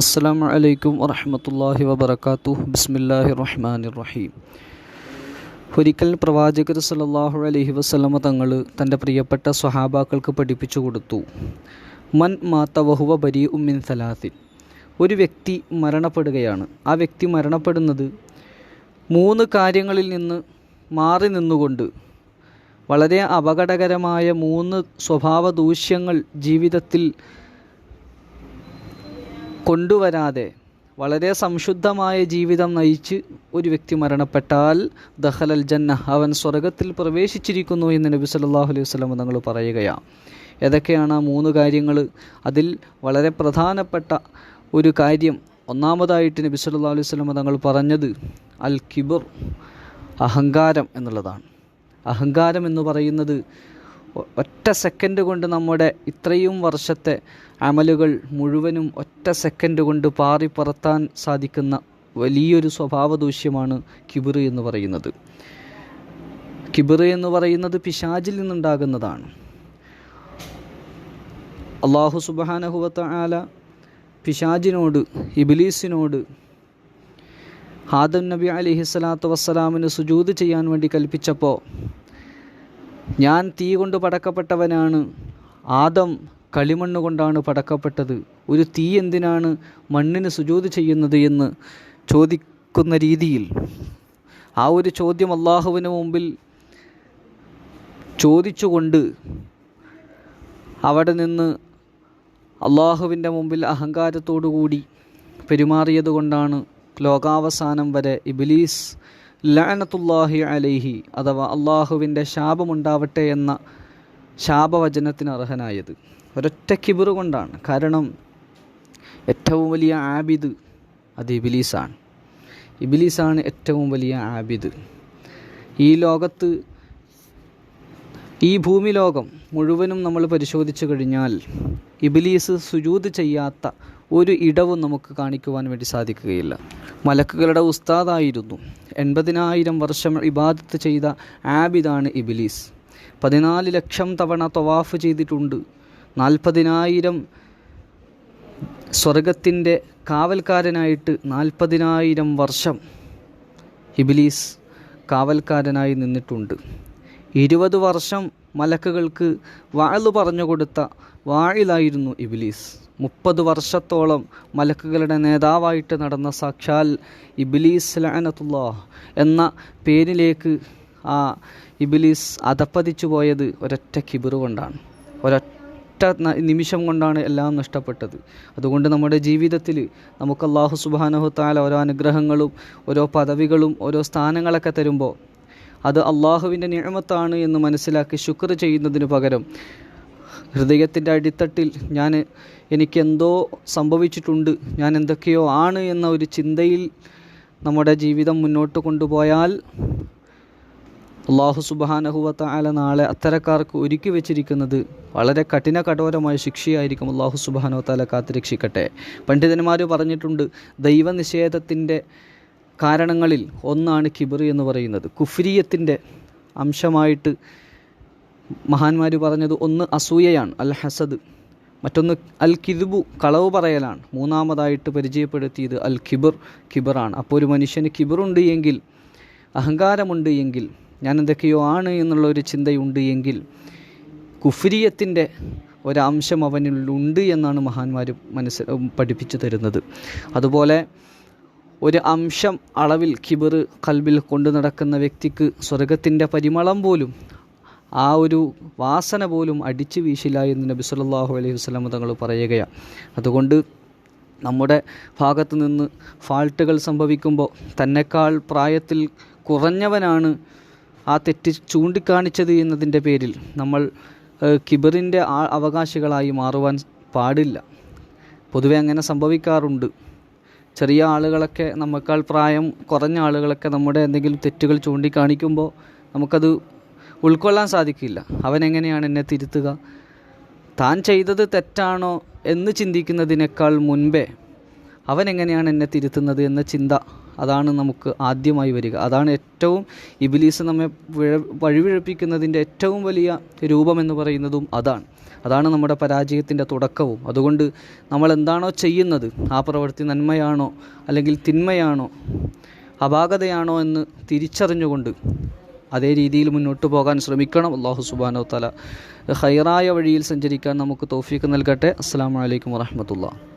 അസ്സാം വലൈക്കും വറഹമത്തല്ലാഹി വബർക്കാത്തു ബിസ്മില്ലാഹി റഹ്മാൻ റഹീം ഒരിക്കൽ പ്രവാചകർ സല്ലല്ലാഹു അലഹി വസ്ലമ തങ്ങൾ തന്റെ പ്രിയപ്പെട്ട സ്വഹാബാക്കൾക്ക് പഠിപ്പിച്ചു കൊടുത്തു. മൻ മാത്ത വഹുവ ബരി ഉമ്മിൻ സലാസിൻ. ഒരു വ്യക്തി മരണപ്പെടുകയാണ്. ആ വ്യക്തി മരണപ്പെടുന്നത് മൂന്ന് കാര്യങ്ങളിൽ നിന്ന് മാറി നിന്നുകൊണ്ട് വളരെ അപകടകരമായ മൂന്ന് സ്വഭാവ ദൂഷ്യങ്ങൾ ജീവിതത്തിൽ കൊണ്ടുവരാതെ വളരെ സംശുദ്ധമായ ജീവിതം നയിച്ച് ഒരു വ്യക്തി മരണപ്പെട്ടാൽ ദഹലൽ ജന്ന അവൻ സ്വർഗത്തിൽ പ്രവേശിച്ചിരിക്കുന്നു എന്ന് നബി സല്ലല്ലാഹു അലൈഹി വസല്ലം തങ്ങൾ പറയുകയാണ്. ഏതൊക്കെയാണ് ആ മൂന്ന് കാര്യങ്ങൾ? അതിൽ വളരെ പ്രധാനപ്പെട്ട ഒരു കാര്യം ഒന്നാമതായിട്ട് നബി സല്ലല്ലാഹു അലൈഹി വസല്ലം തങ്ങൾ പറഞ്ഞത് അൽ കിബർ അഹങ്കാരം എന്നുള്ളതാണ്. അഹങ്കാരം എന്ന് പറയുന്നത് ഒറ്റ സെക്കൻഡ് കൊണ്ട് നമ്മുടെ ഇത്രയും വർഷത്തെ അമലുകൾ മുഴുവനും ഒറ്റ സെക്കൻഡ് കൊണ്ട് പാറിപ്പറത്താൻ സാധിക്കുന്ന വലിയൊരു സ്വഭാവ ദൂഷ്യമാണ് കിബിർ എന്ന് പറയുന്നത്. കിബിർ എന്ന് പറയുന്നത് പിശാചിൽ നിന്നുണ്ടാകുന്നതാണ്. അള്ളാഹു സുബാനഹുവത്ത ആല പിശാജിനോട് ഇബിലീസിനോട് ആദം നബി അലിഹി സ്വലാത്തു വസ്സലാമിന് സുജൂത് ചെയ്യാൻ വേണ്ടി കൽപ്പിച്ചപ്പോൾ ഞാൻ തീ കൊണ്ട് പടക്കപ്പെട്ടവനാണ്. ആദം കളിമണ്ണ് കൊണ്ടാണ് പടക്കപ്പെട്ടത്. ഒരു തീ എന്തിനാണ് മണ്ണിന് സുജൂത് ചെയ്യുന്നത് എന്ന് ചോദിക്കുന്ന രീതിയിൽ. ആ ഒരു ചോദ്യം അള്ളാഹുവിന് മുമ്പിൽ ചോദിച്ചുകൊണ്ട് അവിടെ നിന്ന് അള്ളാഹുവിന്റെ മുമ്പിൽ അഹങ്കാരത്തോടു കൂടി പെരുമാറിയത് കൊണ്ടാണ് ലോകാവസാനം വരെ ഇബിലീസ് ലഅനത്തുല്ലാഹി അലൈഹി അഥവാ അള്ളാഹുവിന്റെ ശാപമുണ്ടാവട്ടെ എന്ന ശാപവചനത്തിന് അർഹനായത്. ഒരൊറ്റ കിബിർ കൊണ്ടാണ്. കാരണം ഏറ്റവും വലിയ ആബിദ് അത് ഇബിലീസാണ്. ഇബിലീസാണ് ഏറ്റവും വലിയ ആബിദ്. ഈ ലോകത്ത് ഈ ഭൂമി ലോകം മുഴുവനും നമ്മൾ പരിശോധിച്ചു കഴിഞ്ഞാൽ ഇബിലീസ് സുജൂത് ചെയ്യാത്ത ഒരു ഇടവും നമുക്ക് കാണിക്കുവാൻ വേണ്ടി സാധിക്കുകയില്ല. മലക്കുകളുടെ ഉസ്താദായിരുന്നു. എൺപതിനായിരം വർഷം ഇബാദത്ത് ചെയ്ത ആബിദാണ് ഇബിലീസ്. പതിനാല് ലക്ഷം തവണ തവാഫ് ചെയ്തിട്ടുണ്ട്. നാൽപ്പതിനായിരം സ്വർഗത്തിന്റെ കാവൽക്കാരനായിട്ട് നാൽപ്പതിനായിരം വർഷം ഇബിലീസ് കാവൽക്കാരനായി നിന്നിട്ടുണ്ട്. ഇരുപത് വർഷം മലക്കുകൾക്ക് വാഴ് പറഞ്ഞു കൊടുത്ത വാഴിലായിരുന്നു ഇബിലീസ്. മുപ്പത് വർഷത്തോളം മലക്കുകളുടെ നേതാവായിട്ട് നടന്ന സാക്ഷാൽ ഇബിലീസ് ലഅനത്തുല്ലാ എന്ന പേരിലേക്ക് ആ ഇബിലീസ് അധപ്പതിച്ചു പോയത് ഒരൊറ്റ കിബിറ് കൊണ്ടാണ്. ഒരൊറ്റ നിമിഷം കൊണ്ടാണ് എല്ലാം നഷ്ടപ്പെട്ടത്. അതുകൊണ്ട് നമ്മുടെ ജീവിതത്തിൽ നമുക്ക് അള്ളാഹു സുബാനഹു ഓരോ അനുഗ്രഹങ്ങളും ഓരോ പദവികളും ഓരോ സ്ഥാനങ്ങളൊക്കെ തരുമ്പോൾ അത് അള്ളാഹുവിന്റെ നിയമത്താണ് എന്ന് മനസ്സിലാക്കി ശുക്ർ ചെയ്യുന്നതിന് പകരം ഹൃദയത്തിന്റെ അടിത്തട്ടിൽ ഞാൻ എനിക്കെന്തോ സംഭവിച്ചിട്ടുണ്ട് ഞാൻ എന്തൊക്കെയോ ആണ് എന്ന ഒരു ചിന്തയിൽ നമ്മുടെ ജീവിതം മുന്നോട്ട് കൊണ്ടുപോയാൽ അള്ളാഹു സുബാനഹുവത്ത നാളെ അത്തരക്കാർക്ക് ഒരുക്കി വെച്ചിരിക്കുന്നത് വളരെ കഠിന കഠോരമായ ശിക്ഷയായിരിക്കും അള്ളാഹു സുബാനോ താല കാത്തുരക്ഷിക്കട്ടെ. പണ്ഡിതന്മാർ പറഞ്ഞിട്ടുണ്ട് ദൈവനിഷേധത്തിന്റെ കാരണങ്ങളിൽ ഒന്നാണ് കിബിർ എന്ന് പറയുന്നത്. കുഫ്രിയത്തിന്റെ അംശമായിട്ട് മഹാന്മാർ പറഞ്ഞത് ഒന്ന് അസൂയയാണ് അൽ ഹസദ്. മറ്റൊന്ന് അൽ കിതുബു കളവ് പറയലാണ്. മൂന്നാമതായിട്ട് പരിചയപ്പെടുത്തിയത് അൽ കിബിർ കിബിറാണ്. അപ്പോൾ ഒരു മനുഷ്യന് കിബിറുണ്ട് എങ്കിൽ അഹങ്കാരമുണ്ട് എങ്കിൽ ഞാൻ എന്തൊക്കെയോ ആണ് എന്നുള്ള ഒരു ചിന്തയുണ്ട് എങ്കിൽ കുഫിരിയത്തിന്റെ ഒരംശം അവനിലുണ്ട് എന്നാണ് മഹാന്മാർ മനസ്സ് പഠിപ്പിച്ചു തരുന്നത്. അതുപോലെ ഒരു അംശം അളവിൽ കിബിർ കൽബിൽ കൊണ്ടു നടക്കുന്ന വ്യക്തിക്ക് സ്വർഗത്തിന്റെ പരിമളം പോലും ആ ഒരു വാസന പോലും അടിച്ചു വീശില്ല എന്ന് നബി സല്ലല്ലാഹു അലൈഹി വസല്ലം തങ്ങൾ പറയുകയാണ്. അതുകൊണ്ട് നമ്മുടെ ഭാഗത്ത് നിന്ന് ഫാൾട്ടുകൾ സംഭവിക്കുമ്പോൾ തന്നെക്കാൾ പ്രായത്തിൽ കുറഞ്ഞവനാണ് ആ തെറ്റ് ചൂണ്ടിക്കാണിച്ചത് എന്നതിന്റെ പേരിൽ നമ്മൾ കിബറിന്റെ അവകാശികളായി മാറുവാൻ പാടില്ല. പൊതുവെ അങ്ങനെ സംഭവിക്കാറുണ്ട്. ചെറിയ ആളുകളൊക്കെ നമ്മേക്കാൾ പ്രായം കുറഞ്ഞ ആളുകളൊക്കെ നമ്മുടെ എന്തെങ്കിലും തെറ്റുകൾ ചൂണ്ടിക്കാണിക്കുമ്പോൾ നമുക്കത് ഉൾക്കൊള്ളാൻ സാധിക്കില്ല. അവൻ എങ്ങനെയാണ് എന്നെ തിരുത്തുക? താൻ ചെയ്തത് തെറ്റാണോ എന്ന് ചിന്തിക്കുന്നതിനേക്കാൾ മുൻപേ അവൻ എങ്ങനെയാണ് എന്നെ തിരുത്തുന്നത് എന്ന ചിന്ത അതാണ് നമുക്ക് ആദ്യമായി വരിക. അതാണ് ഏറ്റവും ഇബിലീസ് നമ്മെ വിഴ- വഴിവിഴപ്പിക്കുന്നതിന്റെ ഏറ്റവും വലിയ രൂപമെന്ന് പറയുന്നതും അതാണ്. അതാണ് നമ്മുടെ പരാജയത്തിന്റെ തുടക്കവും. അതുകൊണ്ട് നമ്മൾ എന്താണോ ചെയ്യുന്നത് ആ പ്രവൃത്തി നന്മയാണോ അല്ലെങ്കിൽ തിന്മയാണോ അപാകതയാണോ എന്ന് തിരിച്ചറിഞ്ഞുകൊണ്ട് അതേ രീതിയിൽ മുന്നോട്ട് പോകാൻ ശ്രമിക്കണം. അള്ളാഹു സുബാനോ തല ഹൈറായ വഴിയിൽ സഞ്ചരിക്കാൻ നമുക്ക് തോഫീക്ക് നൽകട്ടെ. അസ്സാം വലൈക്കും വാഹമത്തുള്ള